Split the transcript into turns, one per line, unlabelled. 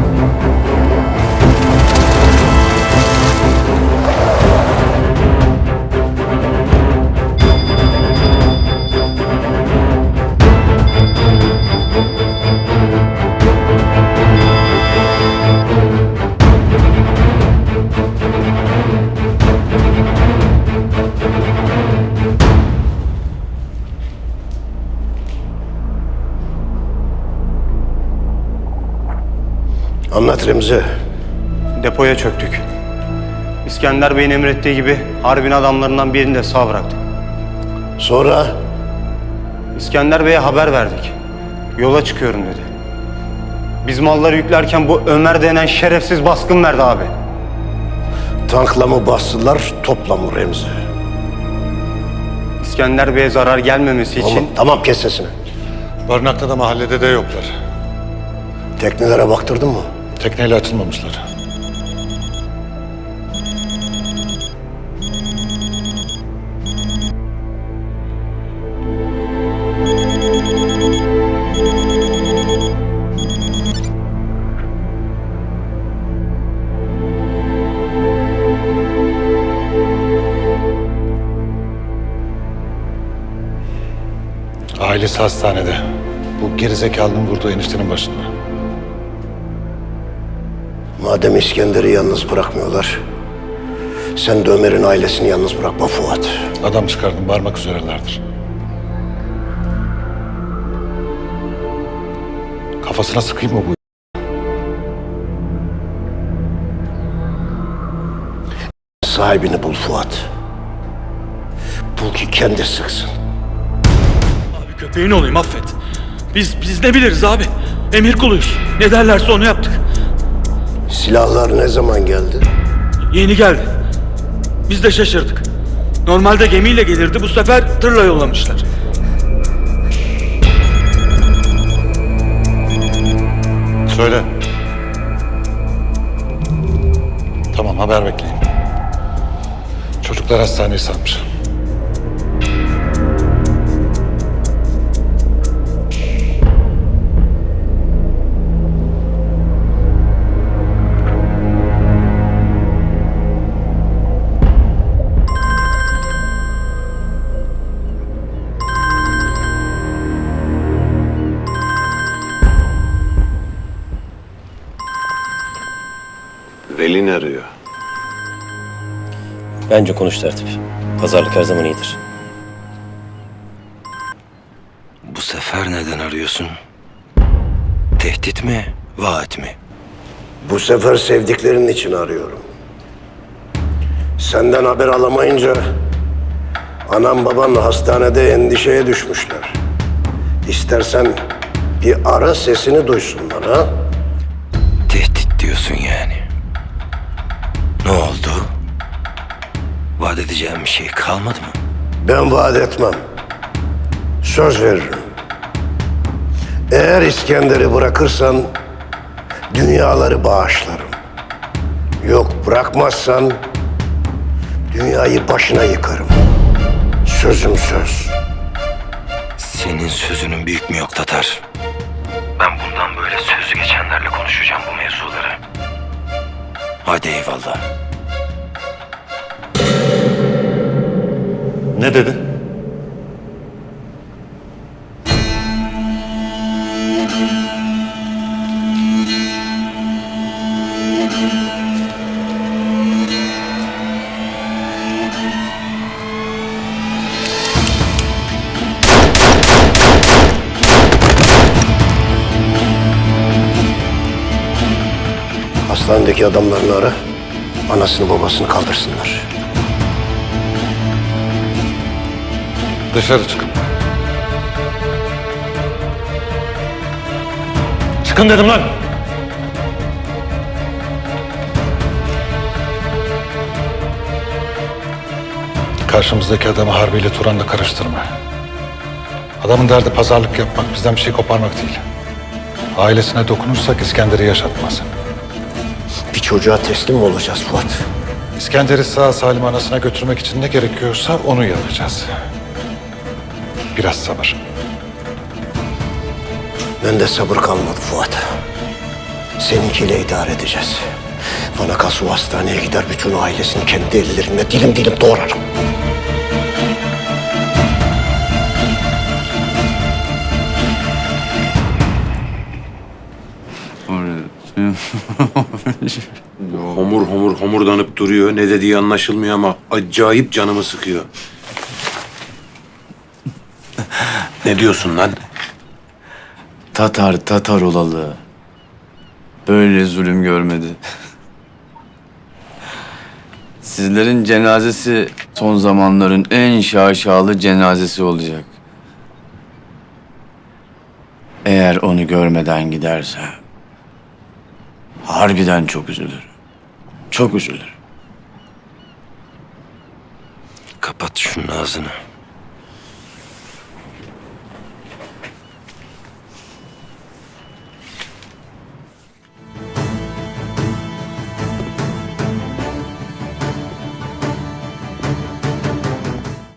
thank you. Anlat Remzi.
Depoya çöktük. İskender Bey'in emrettiği gibi harbin adamlarından birini de sağ bıraktık.
Sonra
İskender Bey'e haber verdik. Yola çıkıyorum dedi. Biz malları yüklerken bu Ömer denen şerefsiz baskın verdi abi.
tankla mı bastılar, topla mı Remzi?
İskender Bey'e zarar gelmemesi için
Tamam, tamam kes sesini.
Barınakta da mahallede de yoklar.
Teknelere baktırdın mı?
Tekneyle açılmamışlar. Ailesi hastanede. Bu gerizekalının vurduğu eniştenin başında.
Madem İskender'i yalnız bırakmıyorlar, sen de Ömer'in ailesini yalnız bırakma Fuat.
Adam çıkardım varmak üzerelerdir. Kafasına sıkayım mı bu?
Sahibini bul Fuat. Bul ki kendi sıksın.
Abi köpeğin olayım affet. Biz biz ne biliriz abi? Emir kuluyuz. Ne derlerse onu yaptık.
Silahlar ne zaman geldi?
Yeni geldi. Biz de şaşırdık. Normalde gemiyle gelirdi bu sefer tırla yollamışlar.
Söyle. Tamam haber bekleyin. Çocuklar hastaneye sanmış.
Velin arıyor.
Bence konuş tertip. Pazarlık her zaman iyidir.
Bu sefer neden arıyorsun? Tehdit mi, vaat mi?
Bu sefer sevdiklerin için arıyorum. Senden haber alamayınca anam baban hastanede endişeye düşmüşler. İstersen bir ara sesini duysunlar ha.
Tehdit diyorsun yani. Ne oldu? Vaat edeceğim bir şey kalmadı mı?
Ben vaat etmem. Söz veririm. Eğer İskender'i bırakırsan dünyaları bağışlarım. Yok bırakmazsan dünyayı başına yıkarım. Sözüm söz.
Senin sözünün büyük mü yok Tatar? Ben bundan böyle sözü geçenlerle konuşacağım bu. Hadi eyvallah.
Ne dedi?
Hastanedeki adamlarını ara. Anasını babasını kaldırsınlar.
Dışarı çıkın. Çıkın dedim lan. Karşımızdaki adamı harbiyle Turan'la karıştırma. Adamın derdi pazarlık yapmak, bizden bir şey koparmak değil. Ailesine dokunursak İskender'i yaşatmaz.
Çocuğa teslim olacağız Fuat?
İskender'i sağ salim anasına götürmek için ne gerekiyorsa onu yapacağız. Biraz sabır.
Bende sabır kalmadı Fuat. Seninkiyle idare edeceğiz. Bana kalsa o hastaneye gider bütün ailesini kendi ellerimle dilim dilim doğrarım.
Duruyor. Ne dediği anlaşılmıyor ama acayip canımı sıkıyor. ne diyorsun lan?
Tatar Tatar olalı. Böyle zulüm görmedi. Sizlerin cenazesi son zamanların en şaşalı cenazesi olacak. Eğer onu görmeden giderse harbiden çok üzülür. Çok üzülür.
Kapat şunun ağzını.